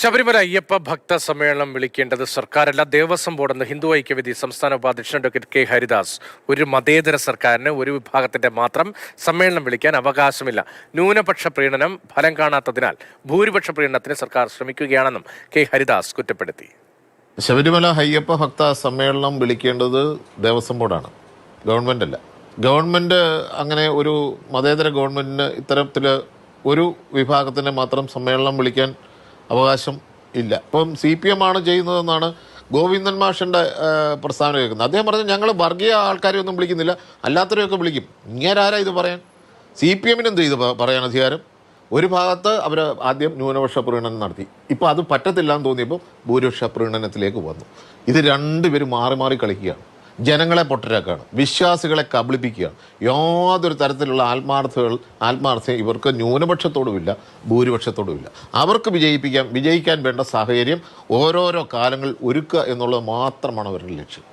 ശബരിമല അയ്യപ്പ ഭക്ത സമ്മേളനം വിളിക്കേണ്ടത് സർക്കാരല്ല. ദേവസ്വം ബോർഡെന്ന് ഹിന്ദു ഐക്യവേദി സംസ്ഥാന ഉപാധ്യക്ഷൻ ഡോക്ടർ കെ. ഹരിദാസ്. ഒരു മതേതര സർക്കാരിന് ഒരു വിഭാഗത്തിന്റെ മാത്രം സമ്മേളനം വിളിക്കാൻ അവകാശമില്ല. ന്യൂനപക്ഷ പ്രീണനം ഫലം കാണാത്തതിനാൽ ഭൂരിപക്ഷ പ്രീണനത്തിന് സർക്കാർ ശ്രമിക്കുകയാണെന്നും കെ. ഹരിദാസ് കുറ്റപ്പെടുത്തി. ശബരിമല അയ്യപ്പ ഭക്ത സമ്മേളനം വിളിക്കേണ്ടത് ദേവസ്വം ബോർഡാണ്. ഗവൺമെന്റ് അല്ല. ഗവൺമെന്റ് അങ്ങനെ ഒരു മതേതര ഗവൺമെന്റിന് ഇത്തരത്തിൽ ഒരു വിഭാഗത്തിന് മാത്രം സമ്മേളനം വിളിക്കാൻ അവകാശം ഇല്ല. അപ്പം സി പി എം ആണ് ചെയ്യുന്നതെന്നാണ് ഗോവിന്ദൻ മാഷിന്റെ പ്രസ്താവന കേൾക്കുന്നത്. അദ്ദേഹം പറഞ്ഞു ഞങ്ങൾ വർഗീയ ആൾക്കാരെ ഒന്നും വിളിക്കുന്നില്ല. അല്ലാത്തവരെയൊക്കെ വിളിക്കും. ഇങ്ങനാരാ ഇത് പറയാൻ? സി പി എമ്മിന് എന്ത് ചെയ്ത് പറയാൻ അധികാരം? ഒരു ഭാഗത്ത് അവർ ആദ്യം ന്യൂനപക്ഷ പ്രീണനം നടത്തി. ഇപ്പോൾ അത് പറ്റത്തില്ല എന്ന് തോന്നിയപ്പോൾ ഭൂരിപക്ഷ പ്രീണനത്തിലേക്ക് വന്നു. ഇത് രണ്ടുപേരും മാറി മാറി കളിക്കുകയാണ്. ജനങ്ങളെ പൊട്ടരാക്കുകയാണ്. വിശ്വാസികളെ കബളിപ്പിക്കുകയാണ്. യാതൊരു തരത്തിലുള്ള ആത്മാർത്ഥകൾ ആത്മാർത്ഥ്യം ഇവർക്ക് ന്യൂനപക്ഷത്തോടുമില്ല ഭൂരിപക്ഷത്തോടുമില്ല. അവർക്ക് വിജയിപ്പിക്കാൻ വിജയിക്കാൻ വേണ്ട സാഹചര്യം ഓരോരോ കാലങ്ങൾ ഒരുക്കുക എന്നുള്ളത് മാത്രമാണ് അവരുടെ ലക്ഷ്യം.